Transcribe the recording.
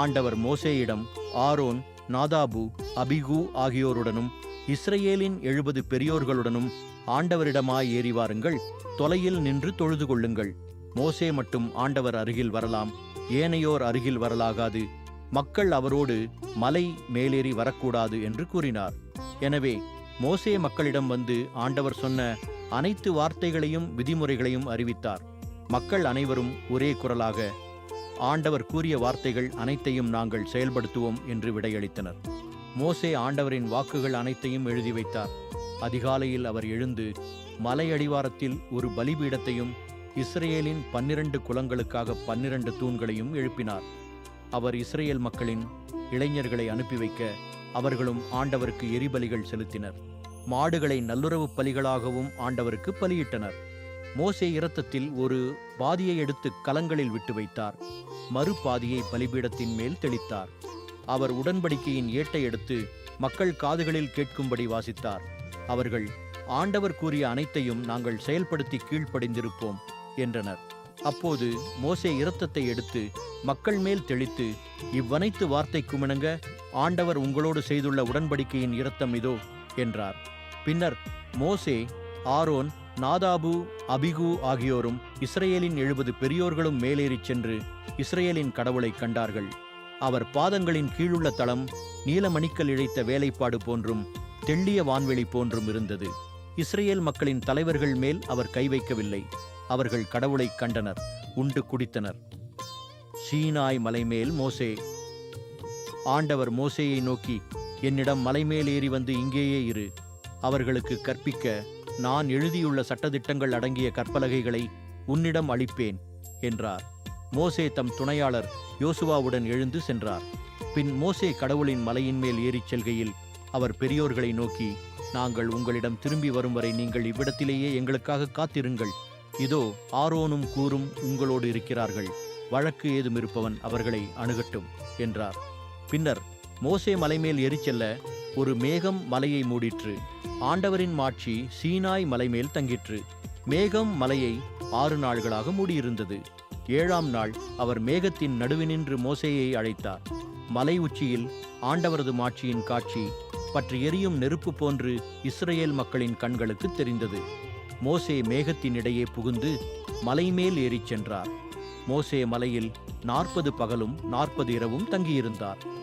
ஆண்டவர் மோசேயிடம் Aaron Nadab Abihu ஆகியோருடனும் இஸ்ரேலின் எழுபது பெரியோர்களுடனும் ஆண்டவரிடமாய் ஏறி வாருங்கள் தொலையில் நின்று தொழுது கொள்ளுங்கள். மோசே மட்டும் ஆண்டவர் அருகில் வரலாம் ஏனையோர் அருகில் வரலாகாது மக்கள் அவரோடு மலை மேலேறி வரக்கூடாது என்று கூறினார். எனவே மோசே மக்களிடம் வந்து ஆண்டவர் சொன்ன அனைத்து வார்த்தைகளையும் விதிமுறைகளையும் அறிவித்தார். மக்கள் அனைவரும் ஒரே குரலாக ஆண்டவர் கூறிய வார்த்தைகள் அனைத்தையும் நாங்கள் செயல்படுத்துவோம் என்று விடையளித்தனர். மோசே ஆண்டவரின் வாக்குகள் அனைத்தையும் எழுதி வைத்தார். அதிகாலையில் அவர் எழுந்து மலையடிவாரத்தில் ஒரு பலிபீடத்தையும் இஸ்ரேலின் பன்னிரண்டு குலங்களுக்காக பன்னிரண்டு தூண்களையும் எழுப்பினார். அவர் இஸ்ரேல் மக்களின் இளைஞர்களை அனுப்பி வைக்க அவர்களும் ஆண்டவருக்கு எரிபலிகள் செலுத்தினர். மாடுகளை நல்லுறவு பலிகளாகவும் ஆண்டவருக்கு பலியிட்டனர். மோசே இரத்தத்தில் ஒரு பாதியை எடுத்து கலங்களில் விட்டு வைத்தார். மறுபாதியை பலிபீடத்தின் மேல் தெளித்தார். அவர் உடன்படிக்கையின் ஏட்டை எடுத்து மக்கள் காதுகளில் கேட்கும்படி வாசித்தார். அவர்கள் ஆண்டவர் கூறிய அனைத்தையும் நாங்கள் செயல்படுத்தி கீழ்ப்படிந்திருப்போம் என்றனர். அப்போது மோசே இரத்தத்தை எடுத்து மக்கள் மேல் தெளித்து இவ்வனைத்து வார்த்தைக்குமிணங்க ஆண்டவர் உங்களோடு செய்துள்ள உடன்படிக்கையின் இரத்தம் இதோ என்றார். பின்னர் மோசே ஆரோன் நாதாபு அபிகு ஆகியோரும் இஸ்ரேலின் எழுபது பெரியோர்களும் மேலேறிச் சென்று இஸ்ரேலின் கடவுளை கண்டார்கள். அவர் பாதங்களின் கீழுள்ள தளம் நீலமணிக்கல் இழைத்த வேலைப்பாடு போன்றும் தெள்ளிய வான்வெளி போன்றும் இருந்தது. இஸ்ரேல் மக்களின் தலைவர்கள் மேல் அவர் கை வைக்கவில்லை. அவர்கள் கடவுளை கண்டனர் உண்டு குடித்தனர். சீனாய் மலைமேல் மோசே. ஆண்டவர் மோசேயை நோக்கி என்னிடம் மலைமேல் ஏறி வந்து இங்கேயே இரு. அவர்களுக்கு கற்பிக்க நான் எழுதியுள்ள சட்டதிட்டங்கள் அடங்கிய கற்பலகைகளை உன்னிடம் அளிப்பேன் என்றார். மோசே தம் துணையாளர் யோசுவாவுடன் எழுந்து சென்றார். பின் மோசே கடவுளின் மலையின் மேல் ஏறிச் செல்கையில் அவர் பெரியோர்களை நோக்கி நாங்கள் உங்களிடம் திரும்பி வரும் வரை நீங்கள் இவ்விடத்திலேயே எங்களுக்காக காத்திருங்கள். இதோ ஆரோனும் கூறும் உங்களோடு இருக்கிறார்கள். வழக்கு ஏதும் இருப்பவன் அவர்களை அணுகட்டும் என்றார். பின்னர் மோசே மலைமேல் ஏறிச் செல்ல ஒரு மேகம் மலையை மூடிற்று. ஆண்டவரின் மாட்சி சீனாய் மலைமேல் தங்கிற்று. மேகம் மலையை ஆறு நாள்களாக மூடியிருந்தது. ஏழாம் நாள் அவர் மேகத்தின் நடுவினின்று மோசேயை அழைத்தார். மலை உச்சியில் ஆண்டவரது மாட்சியின் காட்சி பற்றி எரியும் நெருப்பு போன்று இஸ்ரேல் மக்களின் கண்களுக்கு தெரிந்தது. மோசே மேகத்தின் இடையே புகுந்து மலைமேல் ஏறிச் சென்றார். மோசே மலையில் நாற்பது பகலும் நாற்பது இரவும் தங்கியிருந்தார்.